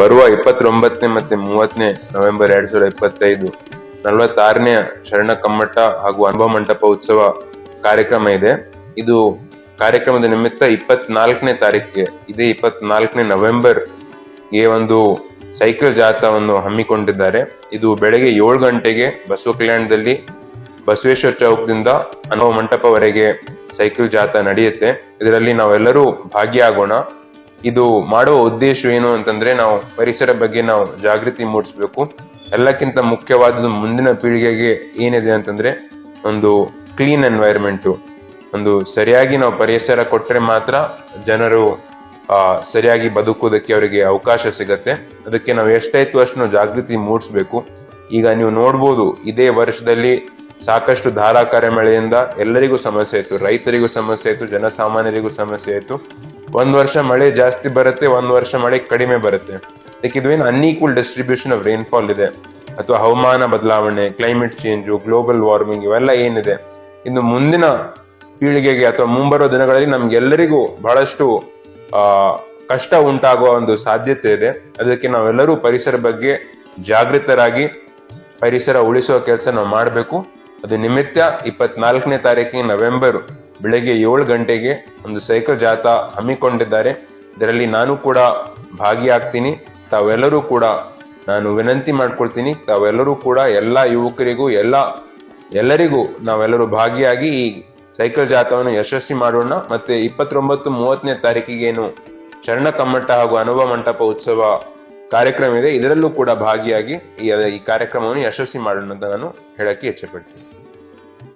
ಬರುವ ಇಪ್ಪತ್ತೊಂಬತ್ತನೇ ಮತ್ತೆ ಮೂವತ್ತನೇ ನವೆಂಬರ್ ಎರಡ್ ಸಾವಿರದ ಇಪ್ಪತ್ತೈದು. ನಲವತ್ತಾರನೇ ಶರಣ ಕಮ್ಮಟ ಹಾಗೂ ಅನುಭವ ಮಂಟಪ ಉತ್ಸವ ಕಾರ್ಯಕ್ರಮ ಇದೆ. ಇದು ಕಾರ್ಯಕ್ರಮದ ನಿಮಿತ್ತ ಇಪ್ಪತ್ನಾಲ್ಕನೇ ತಾರೀಕಿಗೆ, ಇದೇ ಇಪ್ಪತ್ನಾಲ್ಕನೇ ನವೆಂಬರ್ಗೆ ಒಂದು ಸೈಕಲ್ ಜಾಥಾವನ್ನು ಹಮ್ಮಿಕೊಂಡಿದ್ದಾರೆ. ಇದು ಬೆಳಗ್ಗೆ ಏಳು ಗಂಟೆಗೆ ಬಸವ ಕಲ್ಯಾಣದಲ್ಲಿ ಬಸವೇಶ್ವರ ಚೌಕದಿಂದ ಅನುಭವ ಮಂಟಪವರೆಗೆ ಸೈಕಲ್ ಜಾಥಾ ನಡೆಯುತ್ತೆ. ಇದರಲ್ಲಿ ನಾವೆಲ್ಲರೂ ಭಾಗಿಯಾಗೋಣ. ಇದು ಮಾಡುವ ಉದ್ದೇಶ ಏನು ಅಂತಂದ್ರೆ ನಾವು ಪರಿಸರ ಬಗ್ಗೆ ನಾವು ಜಾಗೃತಿ ಮೂಡಿಸ್ಬೇಕು. ಎಲ್ಲಕ್ಕಿಂತ ಮುಖ್ಯವಾದದ್ದು ಮುಂದಿನ ಪೀಳಿಗೆಗೆ ಏನಿದೆ ಅಂತಂದ್ರೆ ಒಂದು ಕ್ಲೀನ್ ಎನ್ವೈರ್ಮೆಂಟು ಒಂದು ಸರಿಯಾಗಿ ನಾವು ಪರಿಸರ ಕೊಟ್ಟರೆ ಮಾತ್ರ ಜನರು ಸರಿಯಾಗಿ ಬದುಕುವುದಕ್ಕೆ ಅವರಿಗೆ ಅವಕಾಶ ಸಿಗತ್ತೆ. ಅದಕ್ಕೆ ನಾವು ಎಷ್ಟಾಯ್ತು ಅಷ್ಟು ಜಾಗೃತಿ ಮೂಡಿಸ್ಬೇಕು. ಈಗ ನೀವು ನೋಡ್ಬೋದು ಇದೇ ವರ್ಷದಲ್ಲಿ ಸಾಕಷ್ಟು ಧಾರಾಕಾರ ಮಳೆಯಿಂದ ಎಲ್ಲರಿಗೂ ಸಮಸ್ಯೆ ಆಯ್ತು ರೈತರಿಗೂ ಸಮಸ್ಯೆ ಆಯ್ತು ಜನಸಾಮಾನ್ಯರಿಗೂ ಸಮಸ್ಯೆ ಆಯ್ತು ಒಂದ್ ವರ್ಷ ಮಳೆ ಜಾಸ್ತಿ ಬರುತ್ತೆ, ಒಂದ್ ವರ್ಷ ಮಳೆ ಕಡಿಮೆ ಬರುತ್ತೆ. ಅದಕ್ಕೆ ಇದು ಏನು ಅನ್ಈಕ್ವಲ್ ಡಿಸ್ಟ್ರಿಬ್ಯೂಷನ್ ಆಫ್ ರೈನ್ಫಾಲ್ ಇದೆ. ಅಥವಾ ಹವಾಮಾನ ಬದಲಾವಣೆ ಕ್ಲೈಮೇಟ್ ಚೇಂಜು ಗ್ಲೋಬಲ್ ವಾರ್ಮಿಂಗ್ ಇವೆಲ್ಲ ಏನಿದೆ. ಇನ್ನು ಮುಂದಿನ ಪೀಳಿಗೆಗೆ ಅಥವಾ ಮುಂಬರುವ ದಿನಗಳಲ್ಲಿ ನಮ್ಗೆಲ್ಲರಿಗೂ ಬಹಳಷ್ಟು ಕಷ್ಟ ಉಂಟಾಗುವ ಒಂದು ಸಾಧ್ಯತೆ ಇದೆ. ಅದಕ್ಕೆ ನಾವೆಲ್ಲರೂ ಪರಿಸರ ಬಗ್ಗೆ ಜಾಗೃತರಾಗಿ ಪರಿಸರ ಉಳಿಸುವ ಕೆಲಸ ನಾವು ಮಾಡಬೇಕು. ಅದು ನಿಮಿತ್ತ ಇಪ್ಪತ್ನಾಲ್ಕನೇ ತಾರೀಕಿನ ನವೆಂಬರ್ ಬೆಳಗ್ಗೆ ಏಳು ಗಂಟೆಗೆ ಒಂದು ಸೈಕಲ್ ಜಾಥಾ ಹಮ್ಮಿಕೊಂಡಿದ್ದಾರೆ. ಇದರಲ್ಲಿ ನಾನು ಕೂಡ ಭಾಗಿಯಾಗ್ತೀನಿ. ತಾವೆಲ್ಲರೂ ಕೂಡ ನಾನು ವಿನಂತಿ ಮಾಡ್ಕೊಳ್ತೀನಿ. ತಾವೆಲ್ಲರೂ ಕೂಡ ಎಲ್ಲ ಯುವಕರಿಗೂ, ಎಲ್ಲ, ಎಲ್ಲರಿಗೂ ನಾವೆಲ್ಲರೂ ಭಾಗಿಯಾಗಿ ಈ ಸೈಕಲ್ ಜಾಥಾವನ್ನು ಯಶಸ್ವಿ ಮಾಡೋಣ. ಮತ್ತೆ ಇಪ್ಪತ್ತೊಂಬತ್ತು ಮೂವತ್ತನೇ ತಾರೀಕಿಗೆ ಏನು ಶರಣ ಕಮ್ಮಟ ಹಾಗೂ ಅನುಭವ ಮಂಟಪ ಉತ್ಸವ ಕಾರ್ಯಕ್ರಮ ಇದೆ. ಇದರಲ್ಲೂ ಕೂಡ ಭಾಗಿಯಾಗಿ ಈ ಕಾರ್ಯಕ್ರಮವನ್ನು ಯಶಸ್ವಿ ಮಾಡೋಣ ಅಂತ ನಾನು ಹೇಳಕ್ಕೆ ಇಚ್ಛೆಪಡ್ತೀನಿ.